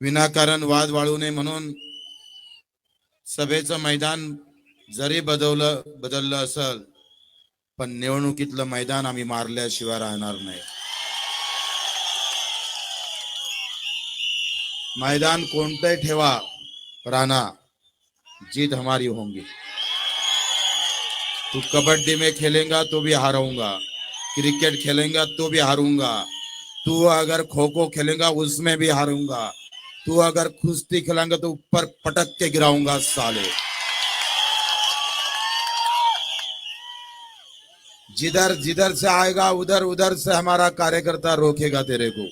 विनाकारण वाद वाळू नये म्हणून सभेचं मैदान जरी बदललं बदललं असल पण निवडणुकीतलं मैदान आम्ही मारल्याशिवाय राहणार नाही. मैदान कोणतंही ठेवा राणा जीत हमारी होंगी. तू कबड्डी में खेलेगा तो भी हारूंगा. क्रिकेट खेलेगा तो भी हारूंगा. तू अगर खो खो खेलेगा उसमें भी हारूंगा. तू अगर कुश्ती खेलेंगा तो ऊपर पटक के गिराऊँगा साले। जिधर जिधर से आएगा, उधर उधर से हमारा कार्यकर्ता रोकेगा तेरे को।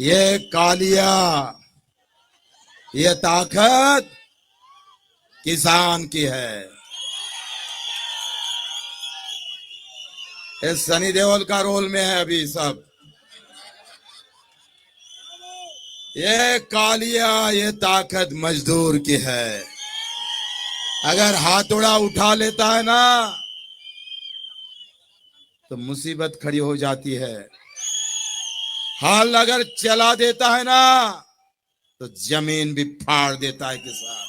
ये कालिया, ये ताकत किसान की है। ये सनी देओल का रोल में है अभी सब। ये कालिया, ये ताकत मजदूर की है। अगर हाथोड़ा उठा लेता है ना तो मुसीबत खड़ी हो जाती है। हाल अगर चला देता है ना तो ज़मीन भी फाड़ देता है किसान।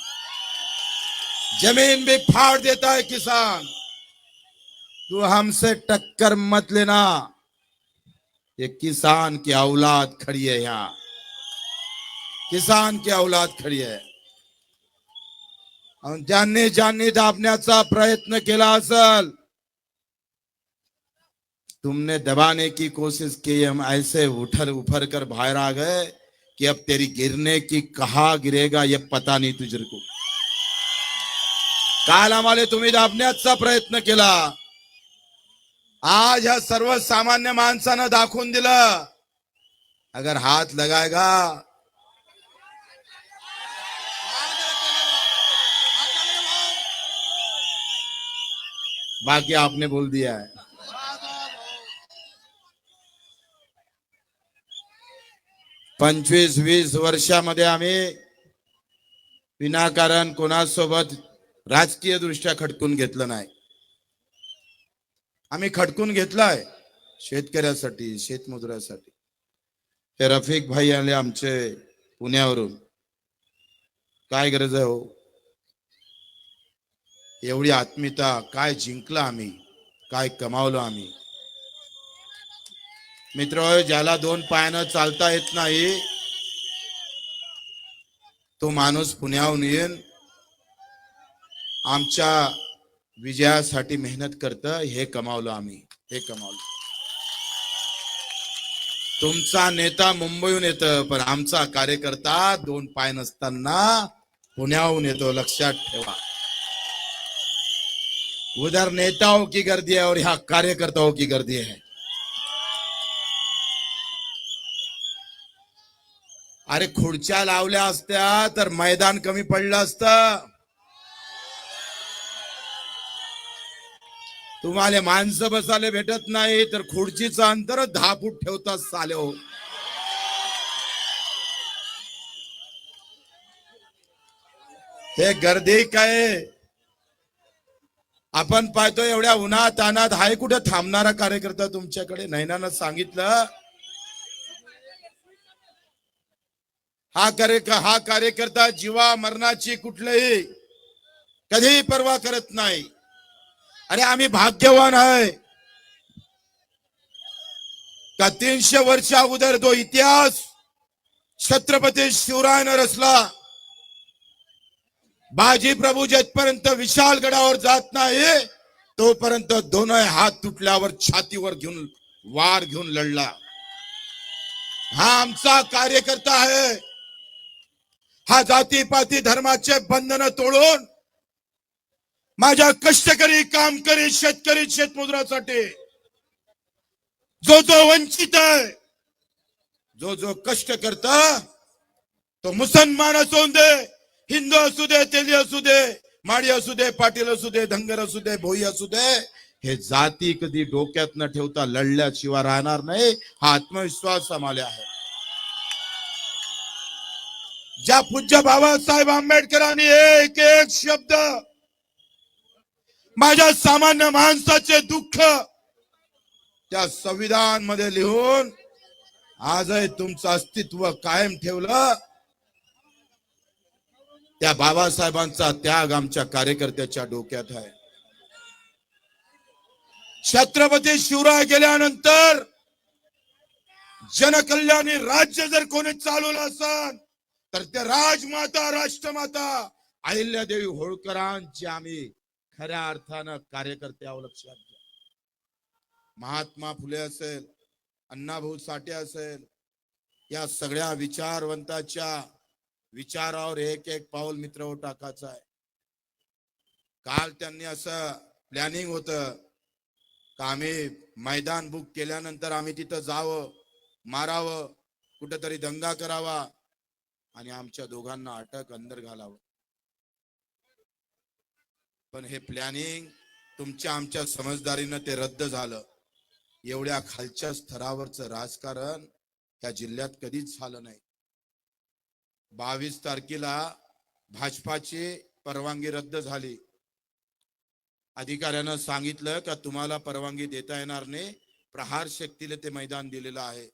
ज़मीन भी फाड़ देता है किसान। तू हमसे टक्कर मत लेना। ये किसान की औलाद खड़ी है यहाँ। किसान की औलाद खड़ी है। अन ज्यांनी ज्यांनी दाबण्याचा प्रयत्न केला असल तुमने दबाने की कोशिश की, हम ऐसे उठर, उफर कर बाहर आ गए कि अब तेरी गिरने की कहा गिरेगा, ये पता नहीं नाही तुझको काल आम्हाला तुम्ही दाबण्याचा प्रयत्न केला आज हा ह्या सर्वसामान्य माणसानं दाखवून दिलं। अगर हात लगाएगा बाकी आपने बोल दिया है। पंचवीस वीस वर्षामध्ये आम्ही विनाकारण कोणासोबत राजकीय दृष्ट्या खटकून घेतलं नाही. आम्ही खटकून घेतलाय शेतकऱ्यासाठी शेतमजुरासाठी. ते रफिक भाई आले आमचे पुण्यावरून. काय गरज आहे हो? एवढी आत्मीयता काय जिंकलं आम्ही काय कमावलं आम्ही. मित्र ज्याला दोन पायानं चालता येत नाही तो माणूस पुण्याहून येईन. आमच्या विजयासाठी मेहनत करत हे कमावलं आम्ही हे कमावलं. तुमचा नेता मुंबईहून येत पण आमचा कार्यकर्ता दोन पाय नसताना पुण्याहून येतो लक्षात ठेवा. उधर नेताओं की गर्दी है और यहाँ कार्यकर्ताओं की गर्दी है। अरे खुर्च्या लावल्या असत्या तर मैदान कमी पडलं असतं। तुम्हाला माणसं बसायला भेटत नाही तर खुर्चीचं अंतर दहा फूट ठेवतात साले हो हे गर्दी काय आपण पाहतो एवढ्या उन्हात तानात हाय कुठे थांबणारा कार्यकर्ता तुमच्याकडे? नैनानं सांगितलं. हा कार्य हा कार्यकर्ता जीवा मरणाची कुठलंही कधीही पर्वा करत नाही. अरे आम्ही भाग्यवान आहे. का तीनशे वर्ष अगोदर तो इतिहास छत्रपती शिवरायनं रचला बाजी प्रभू जेथपर्यंत विशाल गडावर जात नाही तोपर्यंत दोनही हात तुटल्यावर छातीवर घेऊन वार घेऊन लढला. हा आमचा कार्यकर्ता आहे. हा जातीपाती धर्माचे बंधन तोडून माझ्या कष्टकरी कामकरी शेतकरी शेतमजुरासाठी जो जो वंचित आहे जो जो कष्ट करता तो मुसलमान असू दे. हिंदू असू दे तेली असू दे माडी असू दे पाटील असू दे धनगर असू दे भोई असू दे हे जाती कधी डोक्यात न ठेवता लढल्याशिवाय राहणार नाही हा आत्मविश्वास आम्हाला आहे. ज्या पूज्य बाबासाहेब आंबेडकरांनी एक एक शब्द माझ्या सामान्य माणसाचे दुःख त्या संविधानमध्ये लिहून आजही तुमचं अस्तित्व कायम ठेवलं. त्या बाबासाहेबांचा त्याग आमच्या कार्यकर्त्याच्या डोक्यात आहे. छत्रपती शिवराय गेल्यानंतर जनकल्याणी राज्य जर कोणी चालवलं असेल तर ते राजमाता राष्ट्रमाता अहिल्यादेवी होळकरांची आम्ही खऱ्या अर्थानं कार्यकर्ते आहो लक्षात घ्या महात्मा फुले असेल अण्णाभाऊ साठे असेल या सगळ्या विचारवंताच्या विचारावर एक एक पाऊल मित्र हो टाकायचं आहे. काल त्यांनी असं प्लॅनिंग होत का आम्ही मैदान बुक केल्यानंतर आम्ही तिथं जावं मारावं कुठेतरी दंगा करावा आणि आमच्या दोघांना अटक अंदर घालावं. पण हे प्लॅनिंग तुमच्या आमच्या समजदारीनं ते रद्द झालं. एवढ्या खालच्या स्तरावरचं राजकारण त्या जिल्ह्यात कधीच झालं नाही. बावीस तारखेला भाजपाची परवानगी रद्द झाली. अधिकाऱ्यानं सांगितलं का तुम्हाला परवानगी देता येणार नाही. प्रहार शक्तीला ते मैदान दिलेलं आहे.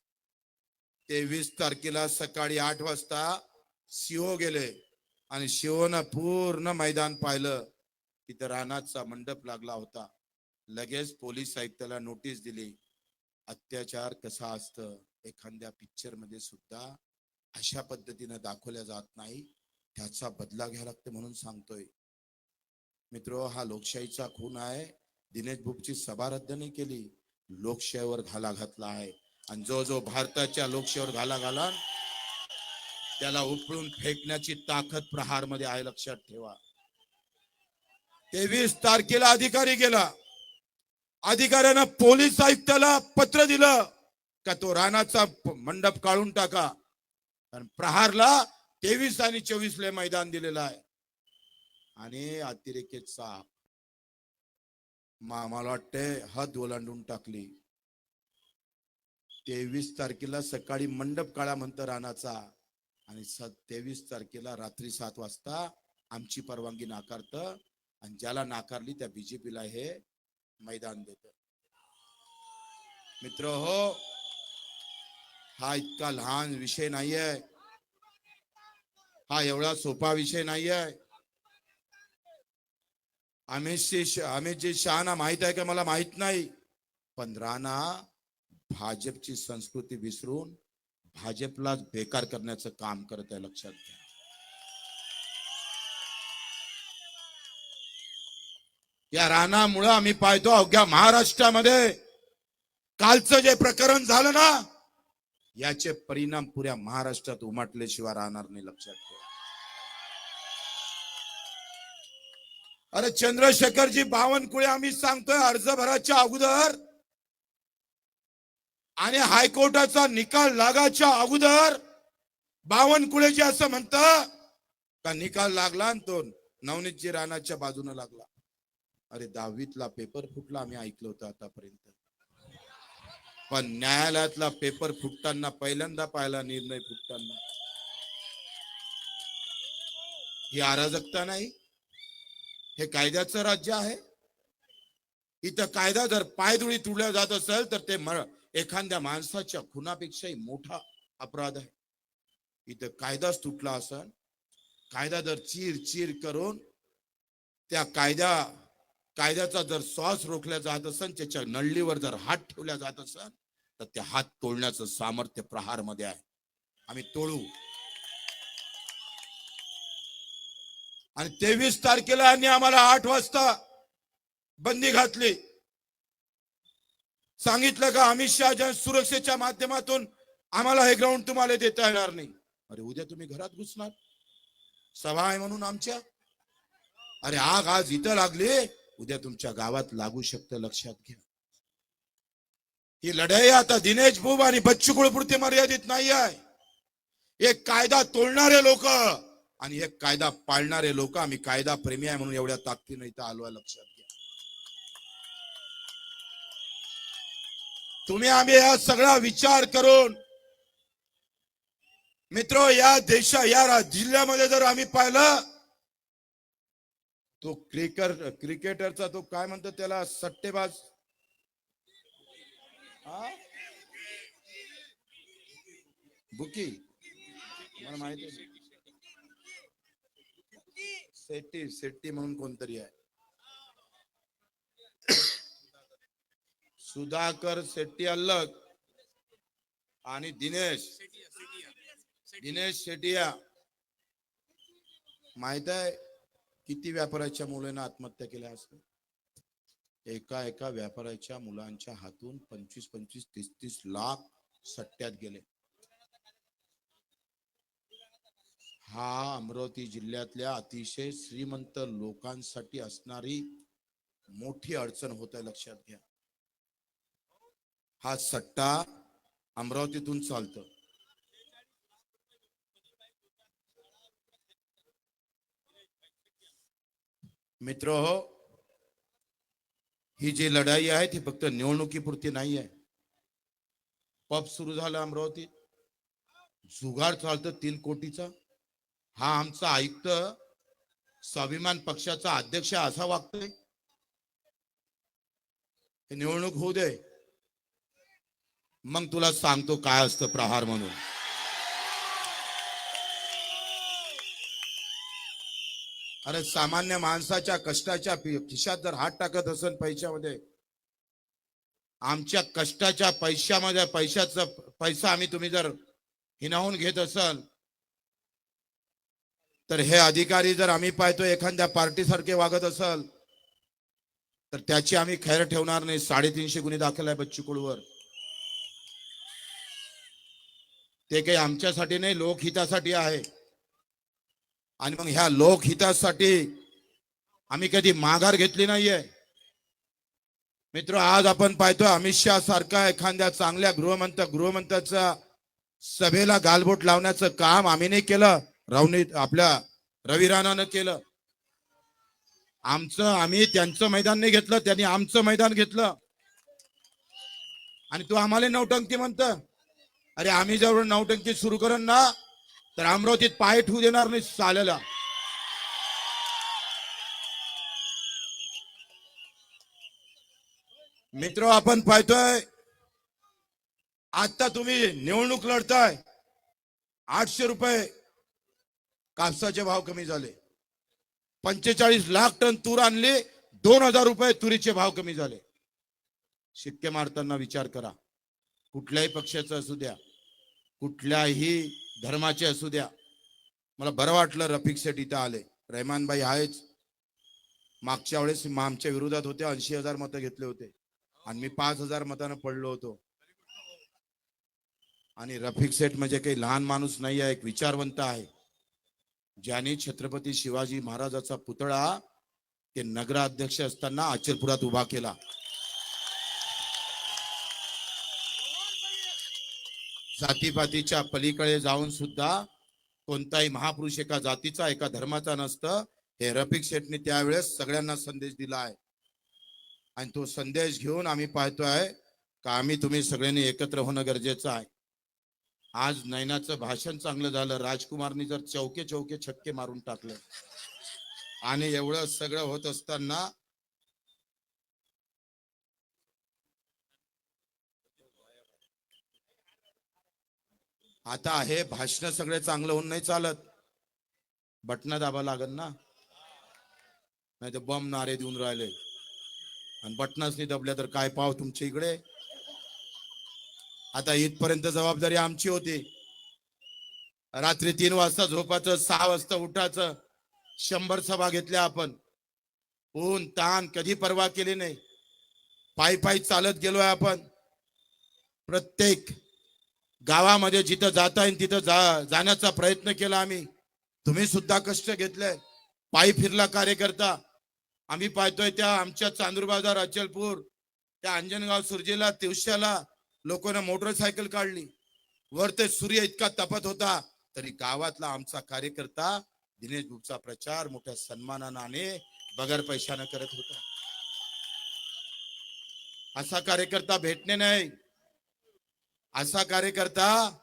तेवीस तारखेला सकाळी आठ वाजता शिओ गेले आणि शिवनं पूर्ण मैदान पाहिलं. तिथं रानाचा मंडप लागला होता. लगेच पोलीस आयुक्ताला नोटीस दिली. अत्याचार कसा असतं? एखाद्या पिक्चरमध्ये सुद्धा अशा पद्धतीनं दाखवल्या जात नाही. त्याचा बदला घ्यावा लागतो म्हणून सांगतोय. मित्र हा लोकशाहीचा खून आहे. दिनेश भूपची सभा रद्द नाही केली. लोकशाहीवर घाला घातला आहे. आणि जो जो भारताच्या लोकशाहीवर घाला घाला त्याला उपळून फेकण्याची ताकद प्रहारमध्ये आहे लक्षात ठेवा. तेवीस तारखेला अधिकारी गेला. अधिकाऱ्यानं पोलीस आयुक्ताला पत्र दिलं. का तो रानाचा मंडप काढून टाका. कारण प्रहारला तेवीस आणि चोवीस ले मैदान दिलेलं आहे. आणि अतिरेकेत साप मला वाटतंय हद ओलांडून टाकली. तेवीस तारखेला सकाळी मंडप काळा म्हणतं रानाचा आणि स तेवीस तारखेला रात्री सात वाजता आमची परवानगी नाकारत आणि ज्याला नाकारली त्या बीजेपीला हे मैदान देत. मित्र हो हा इतका लहान विषय नाहीये. हा एवढा सोपा विषय नाहीये. अमितशी अमितजी शहाना माहीत आहे का मला माहीत नाही. पण राणा भाजपची संस्कृती विसरून भाजपला बेकार करण्याचं काम करत आहे लक्षात घ्या. या रानामुळं आम्ही पाहतो अवघ्या महाराष्ट्रामध्ये. कालचं जे प्रकरण झालं ना याचे परिणाम पुऱ्या महाराष्ट्रात उमटल्याशिवाय राहणार नाही लक्षात ठेवा. अरे चंद्रशेखरजी बावनकुळे आम्ही सांगतोय अर्ज भराच्या अगोदर आणि हायकोर्टाचा निकाल लागाच्या अगोदर बावनकुळेजी असं म्हणत का निकाल लागला आणि तो नवनीतजी राणाच्या बाजूने लागला? अरे दहावीतला पेपर फुटला आम्ही ऐकलं होतं आतापर्यंत. पण न्यायालयातला पेपर फुटताना पहिल्यांदा पाहिला निर्णय फुटताना. ही अराजकता नाही. हे कायद्याचं राज्य आहे. इथं कायदा जर पायधुळी तुडल्या जात असेल तर ते एखाद्या माणसाच्या खुनापेक्षाही मोठा अपराध आहे. इथं कायदाच तुटला असेल कायदा जर चीर चीर करून त्या कायद्या कायद्याचा जर श्वास रोखल्या जात असेल त्याच्या नळलीवर जर हात ठेवल्या जात असेल तर ते हात तोडण्याचं सामर्थ्य प्रहारमध्ये आहे. आम्ही तोडू. आणि तेवीस तारखेला यांनी आम्हाला आठ वाजता बंदी घातली. सांगितलं का अमित शहा सुरक्षेच्या माध्यमातून आम्हाला हे ग्राउंड तुम्हाला देता येणार नाही. अरे उद्या तुम्ही घरात घुसणार. सभा आहे म्हणून आमच्या. अरे आग आज इथं लागली. उद्या तुमच्या गावात लागू शकतं लक्षात घ्या. ही लढाई आता दिनेश बुब आणि बच्चू कुळपुरती मर्यादित नाही आहे एक कायदा तोडणारे लोक आणि एक कायदा पाळणारे लोक आम्ही कायदा प्रेमी आहे म्हणून एवढ्या ताकदीने इथं आलो आहे लक्षात घ्या. तुम्ही आम्ही या सगळा विचार करून मित्र या देशा या जिल्ह्यामध्ये जर आम्ही पाहिलं तो क्रिकर क्रिकेटरचा तो काय म्हणतो त्याला सट्टेबाज हा? बुकी. मला माहिती शेट्टी सेट्टी सेट्टी म्हणून कोणतरी आहे. सुधाकर शेट्टी अलग आणि दिनेश. दिनेश शेटिया. माहीत आहे किती व्यापाऱ्याच्या मुलांना आत्महत्या केल्या असत एका एका व्यापाऱ्याच्या मुलांच्या हातून पंचवीस पंचवीस तीस तीस लाख सट्ट्यात गेले. हा अमरावती जिल्ह्यातल्या अतिशय श्रीमंत लोकांसाठी असणारी मोठी अडचण होत आहे लक्षात घ्या. हा सट्टा अमरावतीतून चालतो. मित्र हो ही जी लढाई आहे ती फक्त निवडणुकीपुरती नाही आहे. पब सुरू झाला अमरावतीत जुगार चालतं तीन कोटीचा. हा आमचा आयुक्त स्वाभिमान पक्षाचा अध्यक्ष असा वागतोय. हे निवडणूक होऊ दे. मग तुला सांगतो काय असतं प्रहार म्हणून. अरे सामान्य माणसाच्या कष्टाच्या खिशात जर हात टाकत असेल पैशामध्ये आमच्या कष्टाच्या पैशामध्ये पैशाचा पैसा आम्ही तुम्ही जर हिनावून घेत असाल तर हे अधिकारी जर आम्ही पाहतो एखाद्या पार्टी सारखे वागत असाल तर त्याची आम्ही खैर ठेवणार नाही. साडेतीनशे गुन्हे दाखल आहे बच्चू कडूवर ते काही आमच्यासाठी नाही लोकहितासाठी आहे. आणि मग ह्या लोकहितासाठी आम्ही कधी माघार घेतली नाहीये. मित्र आज आपण पाहतोय अमित शहा सारखा एखाद्या चांगल्या गृहमंत गृहमंत्र्याचा सभेला गालबोट लावण्याचं काम आम्ही नाही केलं. रवनी आपल्या रवी राणानं केलं. आमचं आम्ही त्यांचं मैदान नाही घेतलं त्यांनी आमचं मैदान घेतलं. आणि तू आम्हाला नौटंकी म्हणत. अरे आम्ही जर नौटंकी सुरू करण ना तर अमरावतीत पाय ठेवू देणार नाही चालेला मित्र आपण पाहतोय आता तुम्ही निवडणूक लढताय. आठशे रुपये कापसाचे भाव कमी झाले. पंचेचाळीस लाख टन तूर आणली दोन हजार रुपये तुरीचे भाव कमी झाले. शिक्के मारताना विचार करा. कुठल्याही पक्षाचा असू द्या. कुठल्याही धर्माचे असू द्या. मला बरं वाटलं रफिक शेट इथं आले. रहमानबाई आहेच. मागच्या वेळेस आमच्या विरोधात होते ऐंशी हजार मतं घेतले होते. आणि मी पाच हजार मतानं पडलो होतो. आणि रफिक सेठ म्हणजे काही लहान माणूस नाही आहे एक विचारवंत आहे. ज्याने छत्रपती शिवाजी महाराजाचा पुतळा ते नगराध्यक्ष असताना अचलपुरात उभा केला. जातीपातीच्या पलीकडे जाऊन सुद्धा कोणताही महापुरुष एका जातीचा एका धर्माचा नसतं. हे रफिक शेठने त्यावेळेस सगळ्यांना संदेश दिला आहे. आणि तो संदेश घेऊन आम्ही पाहतोय का आम्ही तुम्ही सगळ्यांनी एकत्र होणं गरजेचं आहे. आज नैनाचं भाषण चांगलं झालं. राजकुमारनी जर चौके चौके छक्के मारून टाकले. आणि एवढं सगळं होत असताना आता हे भाषण सगळे चांगलं होऊन नाही चालत. बटन दाबा लागल ना? नाही तर बम नारे देऊन राहिले. आणि बटनच नाही दबल्या तर काय पाव तुमच्या इकडे? आता इथपर्यंत जबाबदारी आमची होती. रात्री तीन वाजता झोपाचं सहा वाजता उठायचं. शंभर सभा घेतल्या आपण. ऊन ताण कधी परवा केली नाही. पायी पायी चालत गेलोय आपण. प्रत्येक गावामध्ये जिथं जाता येईल तिथं जा जाण्याचा प्रयत्न केला आम्ही. तुम्ही सुद्धा कष्ट घेतले. पायी फिरला कार्यकर्ता. आम्ही पाहतोय त्या आमच्या चांदूर बाजार अचलपूर त्या अंजनगाव सुरजेला तिवश्याला लोकांना मोटरसायकल काढली. वर ते सूर्य इतका तपत होता तरी गावातला आमचा कार्यकर्ता दिनेश गुप्तचा प्रचार मोठ्या सन्मानाने बगर पैशानं करत होता. असा कार्यकर्ता भेटणे नाही. असा कार्यकर्ता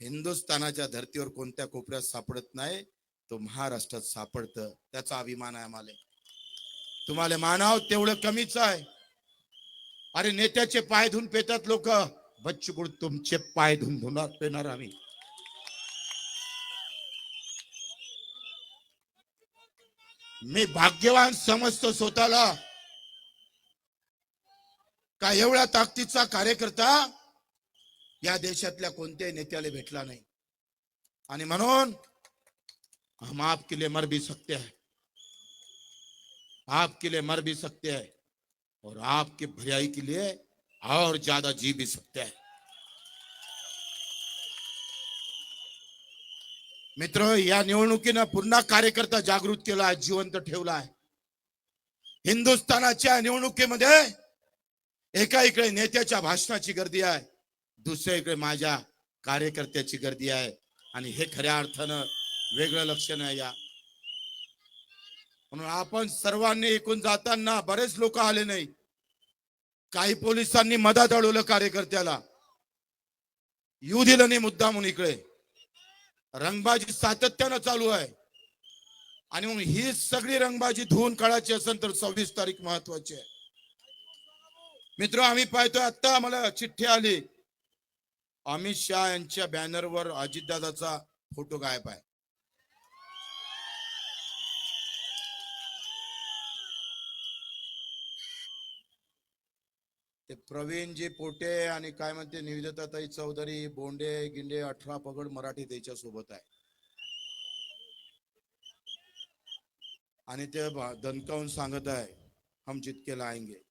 हिंदुस्थानाच्या धर्तीवर कोणत्या कोपऱ्यात सापडत नाही तो महाराष्ट्रात सापडत. त्याचा अभिमान आहे आम्हाला. तुम्हाला मानाव तेवढं कमीच आहे. अरे नेत्याचे पाय धुन पेतात लोक. बच्चूकुड तुमचे पाय धुन धुणार पेणार आम्ही. मी भाग्यवान समजतो स्वतःला. का एवढ्या ताकदीचा कार्यकर्ता या देशातल्या कोणत्याही नेत्याला भेटला नाही. आणि म्हणून हम आपके लिए मर भी सकते हैं. आपके लिए मर भी सकते हैं. और आपके भलाई के लिए और ज्यादा जी भी सकते हैं. मित्र या निवडणुकीनं पुन्हा कार्यकर्ता जागृत केला आहे जिवंत ठेवला आहे. हिंदुस्थानाच्या निवडणुकीमध्ये एका इकडे नेत्याच्या भाषणाची गर्दी आहे. दुसऱ्या इकडे माझ्या कार्यकर्त्याची गर्दी आहे आणि हे खऱ्या अर्थानं वेगळं लक्षण आहे या. म्हणून आपण सर्वांनी एकूण जाताना बरेच लोक आले नाही. काही पोलिसांनी मदत अडवलं कार्यकर्त्याला. येऊ दिलं नाही मुद्दा म्हणून इकडे. रंगबाजी सातत्यानं चालू आहे. आणि मग ही सगळी रंगबाजी धुवून काढायची असेल तर सव्वीस तारीख महत्वाची आहे. मित्र आम्ही पाहतोय आता आम्हाला चिठ्ठी आली. अमित शहा यांच्या बॅनरवर अजितदादाचा फोटो गायब आहे. ते प्रवीणजी पोटे आणि काय म्हणते निविदताताई चौधरी बोंडे गिंडे अठरा पगड मराठी त्याच्या सोबत आहे. आणि ते दणकावून सांगत आहे हम जितके लाएंगे.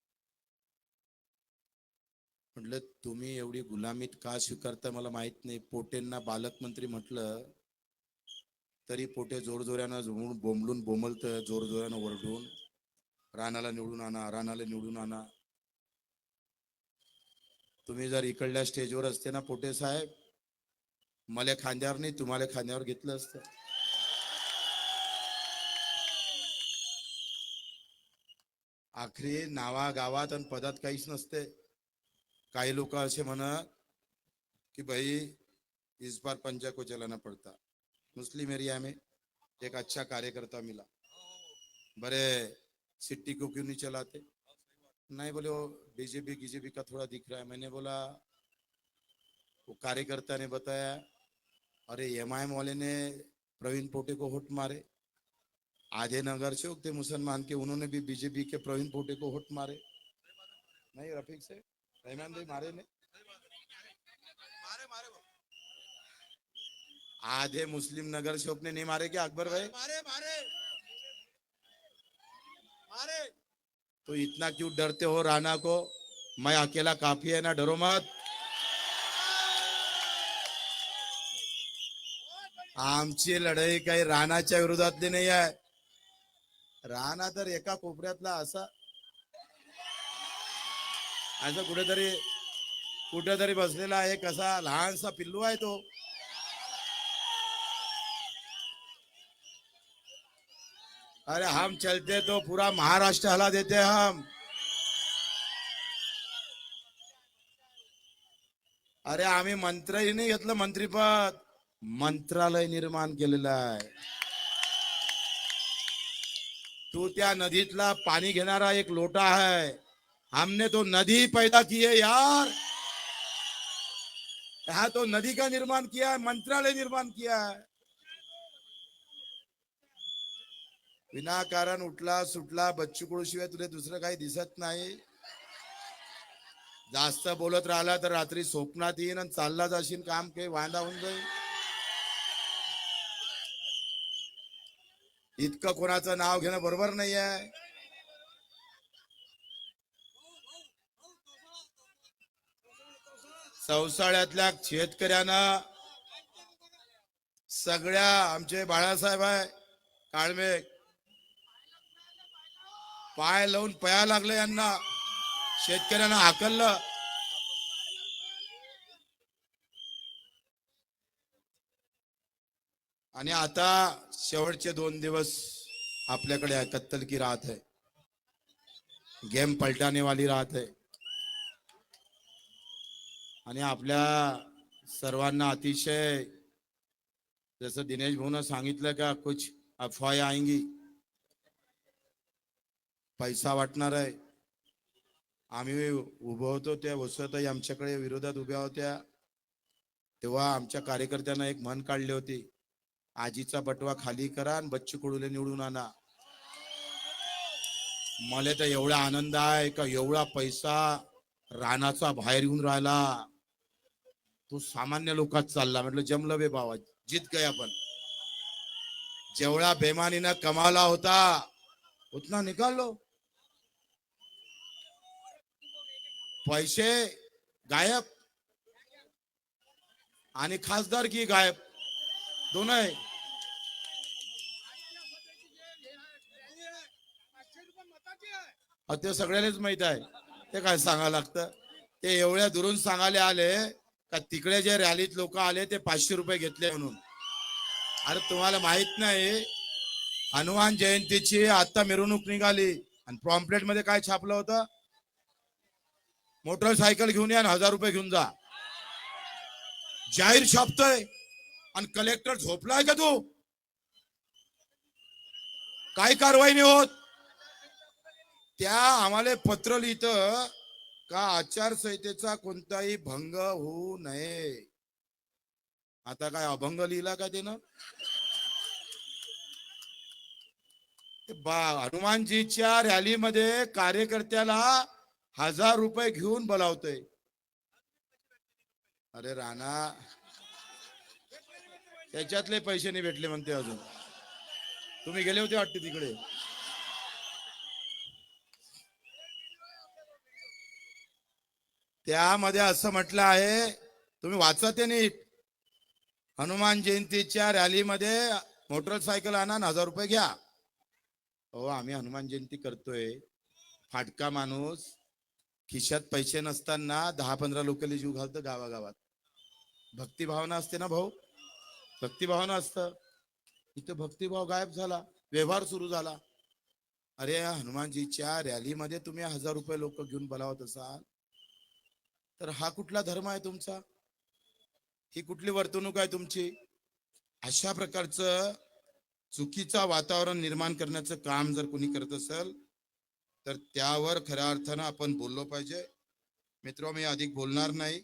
म्हटलं तुम्ही एवढी गुलामीत का स्वीकारता मला माहीत नाही. पोटेंना बालकमंत्री म्हटलं तरी पोटे जोरजोऱ्यानं झोडून बोंबलून बोंबलत जोरजोऱ्यानं ओरडून रानाला निवडून आणा रानाला निवडून आणा. तुम्ही जर इकडल्या स्टेजवर असते ना पोटे साहेब मला खांद्यावर नाही तुम्हाला खांद्यावर घेतलं असतं. आखरी नावा गावात आणि पदात काहीच नसते. काही लोक असे म्हणत कि भाई इस बार पंजा को चलाना पड़ता। मुस्लिम एरिया में एक अच्छा कार्यकर्ता मिला। बड़े सिट्टी को क्यों नहीं चलाते? नहीं बोले वो बीजेपी बीजेपी का थोड़ा दिख रहा है। मैंने बोला, वो कार्यकर्ता ने बताया, अरे एम आई वाले ने प्रवीण पोटे को होट मारे। आधे नगर से थे मुसलमान के, उन्होंने भी बीजेपी के प्रवीण पोटे को होट मारे। नहीं, रफीक से रहमान भाई मारे ने। आधे मुस्लिम नगर से ने नहीं मारे क्या अकबर भाई? मारे मारे मारे। तो इतना क्यों डरते हो राणा को? मैं अकेला काफ़ी है ना डरो मत। आमची लढाई काही राणाच्या विरोधातली नाही आहे। राणा तर एका कोपऱ्यातला असा असं कुठेतरी कुठेतरी बसलेला आहे कसा लहानसा पिल्लू आहे तो. अरे हम चलते तो पूरा महाराष्ट्र हला देते हम. अरे आम्ही मंत्रही नाही घेतलं मंत्रीपद. मंत्रालय निर्माण केलेलं आहे. तू त्या नदीतला पाणी घेणारा एक लोटा आहे. हमने तो नदी पैदा की है यार। हा तो नदी का निर्माण किया है मंत्रालय निर्माण किया है। विनाकारण उठला सुटला बच्चू शिवाय तुला दुसरं काही दिसत नाही। जास्त बोलत राहिला तर रात्री स्वप्नात येईन आणि चालला जाशील काम काही वांदा होऊन जाईल। इतकं कोणाचं नाव घेणं बरोबर नाही आहे चौसाळ्यातल्या शेतकऱ्यांना सगळ्या आमचे बाळासाहेब आहे काळमे. पाय लावून पया लागलं यांना. शेतकऱ्यांना हाकललं. आणि आता शेवटचे दोन दिवस आपल्याकडे कत्तलकी कत्तल की गेम पलटाने वाली राहत आहे. आणि आपल्या सर्वांना अतिशय जसं दिनेश भाऊनं सांगितलं का कुछ अफवाय आएंगी पैसा वाटणार आहे. आम्ही उभं होतो त्या वसुताई आमच्याकडे विरोधात उभ्या होत्या. तेव्हा आमच्या कार्यकर्त्यांना एक म्हण काढली होती आजीचा बटवा खाली करा आणि बच्चू कडूले निवडून आणा. मला तर एवढा आनंद आहे का एवढा पैसा रानाचा बाहेर येऊन राहिला. तो सामान्य लोकात चालला. म्हटलं जमलं बे बाबा जित गए आपण जेवढा बेमानीनं कमावला होता उतना निकालो पैसे गायब. आणि खासदार की गायब? दोन आहे ते सगळ्यांनाच माहीत आहे. ते काय सांगायला लागतं? ते एवढ्या दुरून सांगायला आले का तिकडे जे रॅलीत लोक आले ते पाचशे रुपये घेतले म्हणून. अरे तुम्हाला माहीत नाही हनुमान जयंतीची आता मिरवणूक निघाली. आणि प्रॉम्प्लेटमध्ये काय छापलं होतं? मोटरसायकल घेऊन या आणि हजार रुपये घेऊन जा. जाहीर छापतोय. आणि कलेक्टर झोपलाय का तू? काय कारवाई नाही होत? त्या आम्हाला पत्र लिहित का आचारसंहितेचा कोणताही भंग होऊ नये? आता काय अभंग लिहिला का त्यानं? बा हनुमानजीच्या रॅलीमध्ये कार्यकर्त्याला हजार रुपये घेऊन बोलावतोय. अरे राणा त्याच्यातले पैसे नाही भेटले म्हणते अजून. तुम्ही गेले होते वाटते तिकडे. त्यामध्ये असं म्हटलं आहे तुम्ही वाचत नीट. हनुमान जयंतीच्या रॅलीमध्ये मोटरसायकल आणा हजार रुपये घ्या. हो आम्ही हनुमान जयंती करतोय. फाटका माणूस खिशात पैसे नसताना दहा पंधरा लोकली जीव घालतो गावागावात. भक्तिभावना असते ना भाऊ? भक्तिभावना असतं. इथं भक्तिभाव गायब झाला व्यवहार सुरू झाला. अरे हनुमानजीच्या रॅलीमध्ये तुम्ही हजार रुपये लोक घेऊन बोलावत असाल. तर हा कुठला धर्म आहे तुमचा? ही कुठली वर्तणूक आहे तुमची? अशा प्रकारचं चुकीचा वातावरण निर्माण करण्याचं काम जर कोणी करत असेल तर त्यावर खऱ्या अर्थानं आपण बोललो पाहिजे. मित्र मी अधिक बोलणार नाही.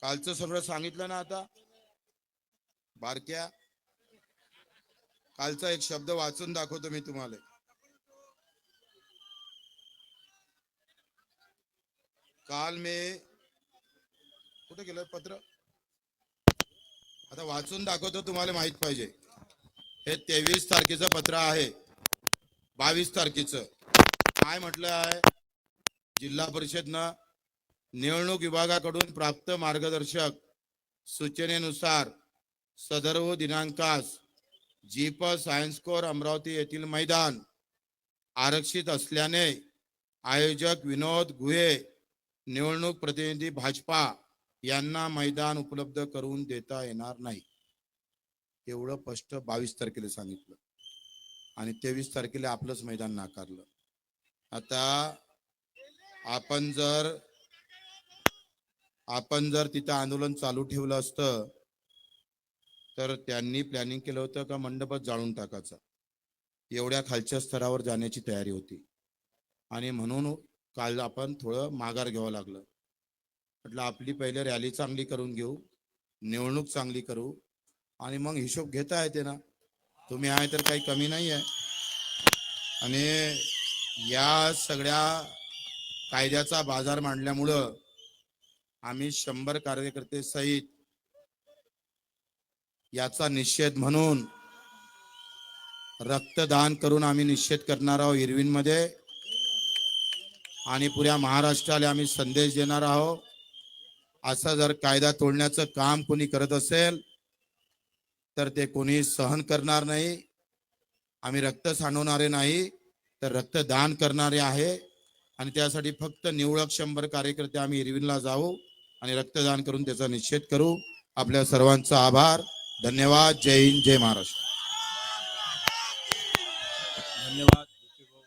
कालचं सगळं सांगितलं ना आता? बारक्या? कालचा एक शब्द वाचून दाखवतो मी तुम्हाला. काल मी कुठे गेलं पत्र? आता वाचून दाखवतो तुम्हाला माहीत पाहिजे. हे तेवीस तारखेचं पत्र आहे. बावीस तारखेचं. काय म्हटलं आहे? जिल्हा परिषदनं निवडणूक विभागाकडून प्राप्त मार्गदर्शक सूचनेनुसार सदर्व दिनांकास जीप सायन्स कोर अमरावती येथील मैदान आरक्षित असल्याने आयोजक विनोद गुहे निवडणूक प्रतिनिधी भाजपा यांना मैदान उपलब्ध करून देता येणार नाही. एवढं स्पष्ट बावीस तारखेला सांगितलं. आणि तेवीस तारखेला आपलंच मैदान नाकारलं. आता आपण जर आपण जर तिथं आंदोलन चालू ठेवलं असतं तर त्यांनी प्लॅनिंग केलं होतं का मंडपच जाळून टाकायचा. एवढ्या खालच्या स्तरावर जाण्याची तयारी होती. आणि म्हणून काल आपण थोडं माघार घ्यावं लागलं. म्हटलं आपली पहिले रॅली चांगली करून घेऊ निवडणूक चांगली करू आणि मग हिशोब घेता येते ना. तुम्ही आहे तर काही कमी नाही आहे. आणि या सगळ्या कायद्याचा बाजार मांडल्यामुळं आम्ही शंभर कार्यकर्ते सहित याचा निषेध म्हणून रक्तदान करून आम्ही निषेध करणार आहोत इरविनमध्ये मध्ये आणि पुऱ्या महाराष्ट्राला आम्ही संदेश देणार आहोत. असा जर कायदा तोडण्याचं काम कोणी करत असेल तर ते कोणी सहन करणार नाही. आम्ही रक्त सांडवणारे नाही तर रक्तदान करणारे आहे. आणि त्यासाठी फक्त निवडक शंभर कार्यकर्ते आम्ही इरविनला जाऊ आणि रक्तदान करून त्याचा निषेध करू. आपल्या सर्वांचा आभार. धन्यवाद. जय हिंद जय महाराष्ट्र धन्यवाद ज्योतिभाऊ.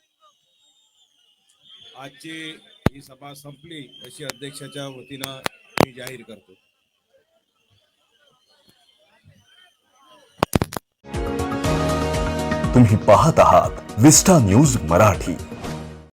आजची ही सभा संपली अशी अध्यक्षाच्या वतीनं मी जाहीर करतो. तुम्ही पाहत आहात विस्टा न्यूज मराठी.